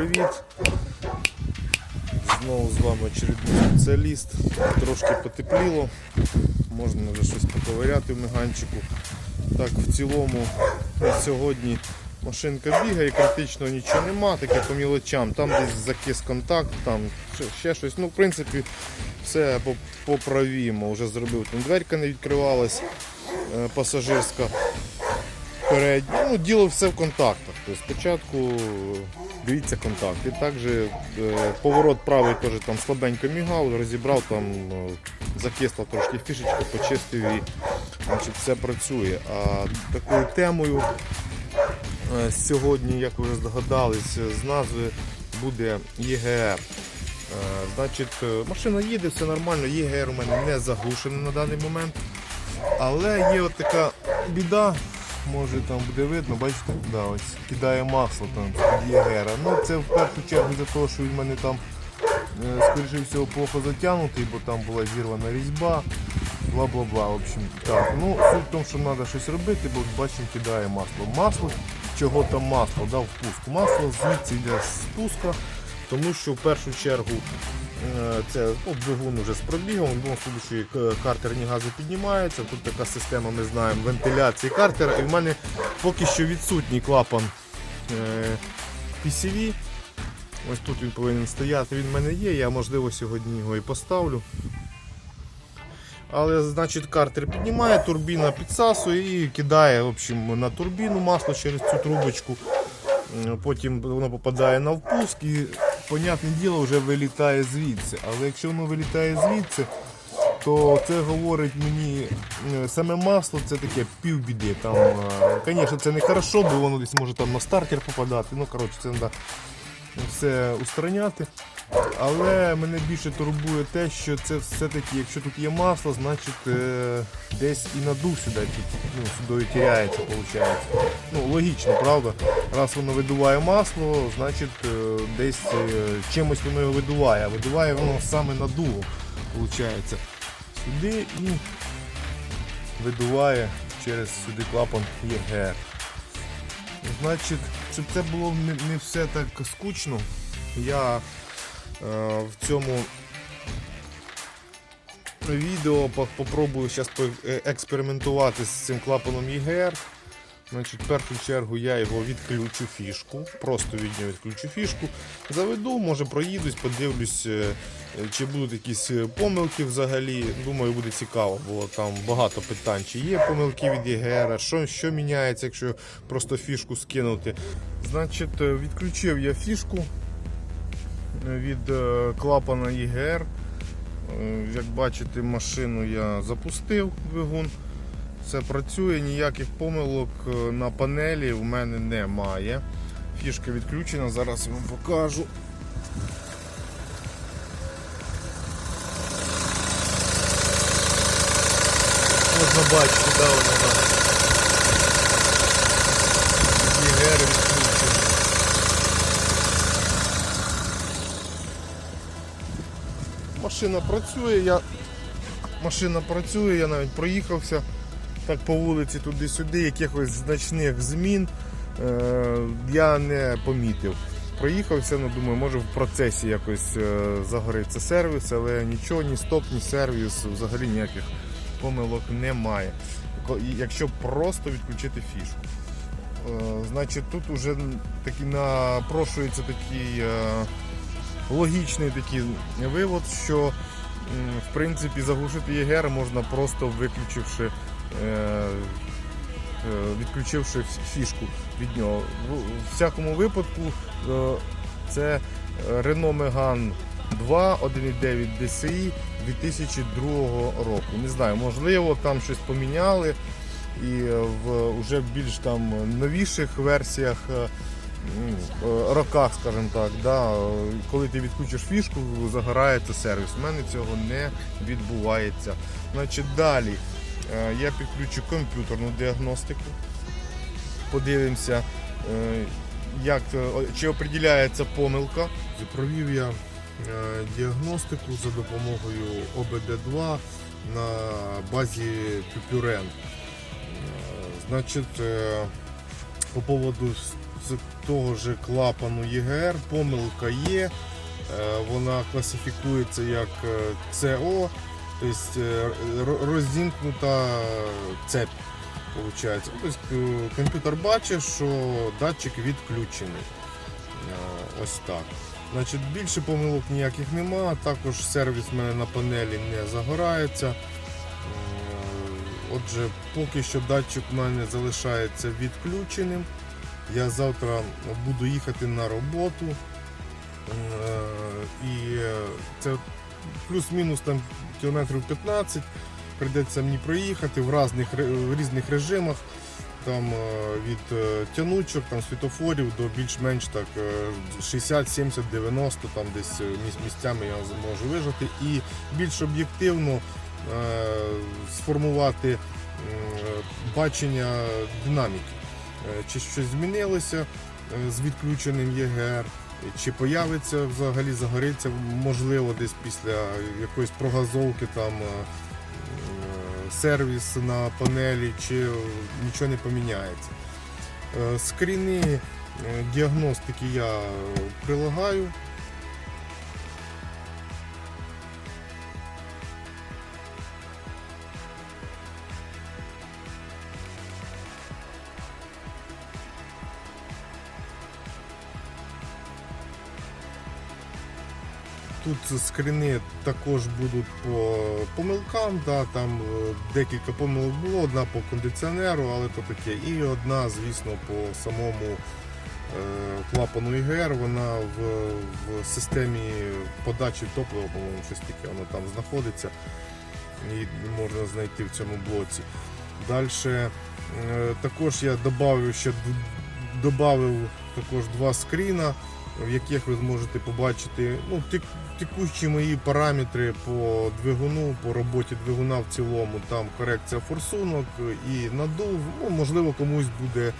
привіт! Знову з вами очередний спеціаліст. Трошки потепліло, можна вже щось поковиряти в меганчику. Так, в цілому на сьогодні машинка бігає, критично нічого нема, таке по мілочам. Там десь закис контакт, там ще, щось. Ну, в принципі, все по- поправімо. Вже зробив там дверка не відкривалась е, пасажирська передня. Ну, діло все в контактах. Тобто спочатку дивіться контакти. Також е, поворот правий теж там слабенько мігав, розібрав там, е, закисла трошки фішечка, почистив і значить, все працює. А такою темою е, сьогодні, як ви вже здогадались, з назви буде ЄГР. Значить, машина їде, все нормально, ЄГР у мене не заглушений на даний момент. Але є от така біда, може там буде видно, бачите, да, ось кидає масло там з ЄГРа. Ну це в першу чергу за те, що він мене там, е, скоріше всього, плохо затягнутий, бо там була зірвана різьба, бла-бла-бла. В общем, так. Ну, суть в тому, що треба щось робити, бо бачимо, кидає масло. Масло, чого там масло, дав впуск. Масло звідси йде з спуска, тому що в першу чергу Е, Це ну, двигун вже з пробігом, в будь-якому случаї картерні гази піднімаються. Тут така система, ми знаємо, вентиляції картера. І в мене поки що відсутній клапан е, PCV. Ось тут він повинен стояти, він в мене є, я можливо сьогодні його і поставлю. Але значить картер піднімає, турбіна підсасує і кидає в общем, на турбіну масло через цю трубочку. Е, Потім воно попадає на впуск і, понятне діло, вже вилітає звідси. Але якщо воно вилітає звідси, то це говорить мені е, саме масло це таке півбіди. Там, е, Звісно, це не хорошо, бо воно десь може там на стартер попадати. Ну, коротше, це треба все устраняти. Але мене більше турбує те, що це все-таки, якщо тут є масло, значить е, десь і надув сюди, ну, сюди тіряється, виходить. Ну, логічно, правда? Раз воно видуває масло, значить е, десь е, чимось воно його видуває, а видуває воно саме надугу, виходить. Сюди і видуває через сюди клапан ЄГР. Значить, щоб це було не, все так скучно, я е, в цьому відео по- попробую зараз експериментувати з цим клапаном ЄГР. Значить, в першу чергу я його відключу фішку, просто від нього відключу фішку, заведу, може проїдусь, подивлюсь, е, чи будуть якісь е, помилки взагалі. Думаю, буде цікаво, бо там багато питань, чи є помилки від ЄГР, що, що міняється, якщо просто фішку скинути. Значить, е, відключив я фішку від клапана ЄГР. Як бачите, машину я запустив двигун. Все працює, ніяких помилок е, на панелі в мене немає. Фішка відключена, зараз я вам покажу. Можна бачити, да, вона на ЄГР відключена. Машина працює, я машина працює, я навіть проїхався так по вулиці туди-сюди, якихось значних змін е, я не помітив. Проїхався, ну думаю, може в процесі якось е, загориться сервіс, але нічого, ні стоп, ні сервіс, взагалі ніяких помилок немає. Якщо просто відключити фішку. Е, значить, тут вже таки напрошується такий е, логічний такий вивод, що в принципі заглушити ЄГР можна просто виключивши, відключивши фішку від нього. В всякому випадку е, це Renault Megane 2 1.9 DCI 2002 року. Не знаю, можливо, там щось поміняли і е, в уже більш там новіших версіях. е, е, роках, скажімо так, да, е, коли ти відключиш фішку, загорається сервіс. У мене цього не відбувається. Значить, далі е, я підключу комп'ютерну діагностику. Подивимося, е, як, е, чи определяється помилка. Провів я е, діагностику за допомогою ОБД2 на базі Пюпюрен. Е, Значить, е, по поводу того ж клапану ЄГР, помилка є. Е, Вона класифікується як е, СО, тобто е, розімкнута цепь. Получається. Тобто е, комп'ютер бачить, що датчик відключений. Е, Ось так. Значить, більше помилок ніяких нема. Також сервіс в мене на панелі не загорається. Отже, поки що датчик у мене залишається відключеним. Я завтра буду їхати на роботу. І це плюс-мінус там кілометрів 15. Прийдеться мені проїхати в різних, в різних режимах. Там е, від е, тянучок, там світофорів до більш-менш так е, 60, 70, 90, там десь е, місцями я зможу вижити. І більш об'єктивно е, сформувати бачення динаміки. Чи щось змінилося з відключеним ЄГР, чи появиться взагалі, загориться, можливо, десь після якоїсь прогазовки там е, е, сервіс на панелі, чи нічого не поміняється. Е, Скріни діагностики я прилагаю. Тут скріни також будуть по помилкам. Да, там е, декілька помилок було, одна по кондиціонеру, але то таке. І одна, звісно, по самому е, клапану ІГР, вона в, в системі подачі топлива, по-моєму, щось таке воно там знаходиться. І можна знайти в цьому блоці. Далі також я додав ще додав також два скріна, в яких ви зможете побачити ну, текущі мої параметри по двигуну, по роботі двигуна в цілому. Там корекція форсунок і надув. Ну, можливо, комусь буде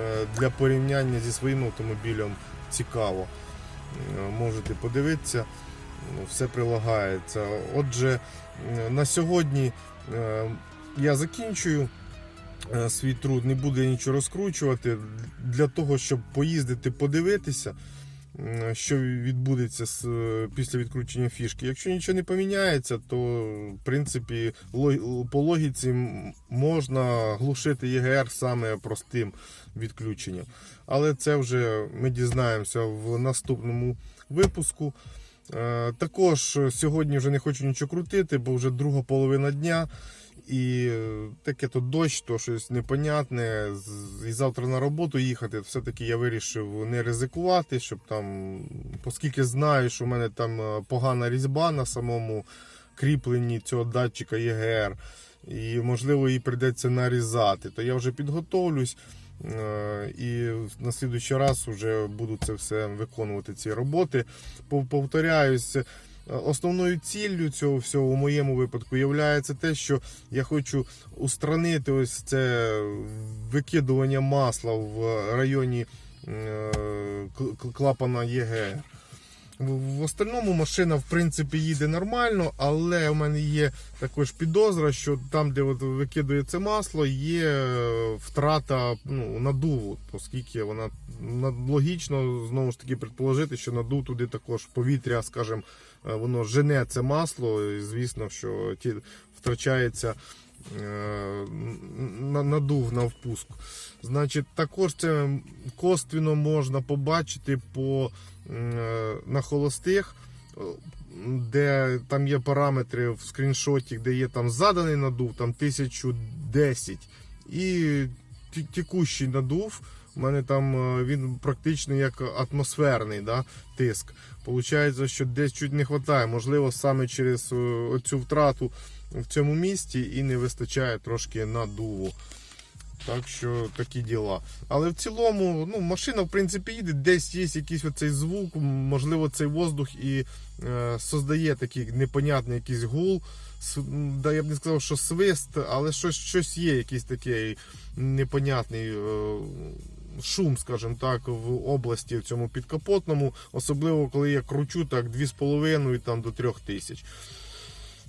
е, для порівняння зі своїм автомобілем цікаво. Е, Можете подивитися, ну, все прилагається. Отже, е, на сьогодні я закінчую свій труд, не буду я нічого розкручувати. Для того, щоб поїздити, подивитися, що відбудеться з, е, після відключення фішки. Якщо нічого не поміняється, то в принципі по логіці можна глушити ЄГР саме простим відключенням. Але це вже ми дізнаємося в наступному випуску. Е, Також сьогодні вже не хочу нічого крутити, бо вже друга половина дня. І е, таке то дощ, то щось непонятне. І завтра на роботу їхати. Все-таки я вирішив не ризикувати, щоб там, оскільки знаю, що в мене там е, погана різьба на самому кріпленні цього датчика ЄГР, і можливо її прийдеться нарізати, то я вже підготовлюсь. е, І на слідуючий раз вже буду це все виконувати ці роботи. Повторяюсь, е, основною ціллю цього всього у моєму випадку є те, що я хочу устранити ось це викидування масла в районі е, кл- кл- клапана ЄГР. В остальному машина в принципі їде нормально, але у мене є також підозра, що там, де от викидується масло, є е, втрата ну, надуву, оскільки вона на- логічно знову ж таки предположити, що надув туди також повітря, скажімо, е, воно жене це масло, і звісно, що ті втрачається надув на впуск. Значить, також це косвіно можна побачити по е, на холостих, е, де там є параметри в скріншоті, де є там заданий надув, там 1010 і ті- текущий надув. У мене там е, він практично як атмосферний да, тиск. Получається, що десь чуть не вистачає. Можливо, саме через е, цю втрату в цьому місці і не вистачає трошки надуву. Так що такі діла. Але в цілому, ну, машина, в принципі, їде, десь є якийсь оцей звук, можливо, цей воздух і е, создає такий непонятний якийсь гул. С- Да, я б не сказав, що свист, але щось, щось є, якийсь такий непонятний е, шум, скажімо так, в області в цьому підкапотному, особливо коли я кручу так 2,5 там, до 3 тисяч.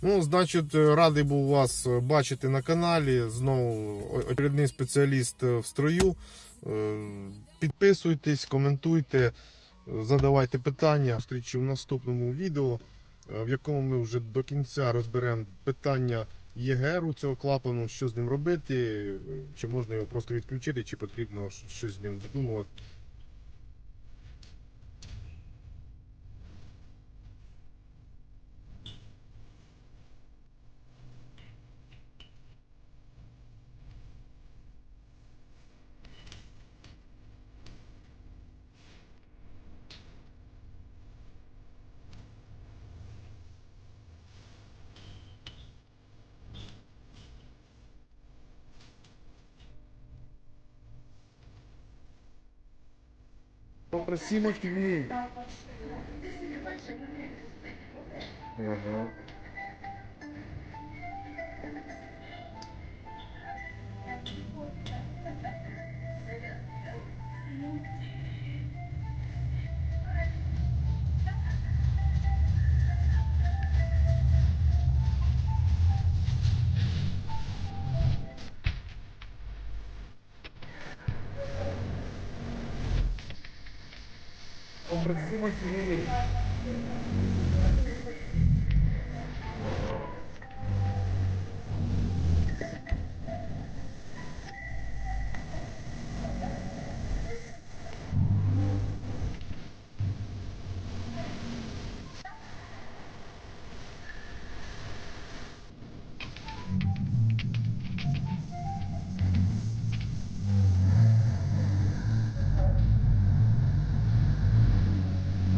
Ну, значить, е, радий був вас е, бачити на каналі. Знову очередний спеціаліст е, в строю. Підписуйтесь, коментуйте, задавайте питання. Зустрічі в наступному відео, в якому ми вже до кінця розберемо питання ЄГРу цього клапану, що з ним робити, чи можна його просто відключити, чи потрібно щось з ним додумувати. para cima de mim. Uhum. pra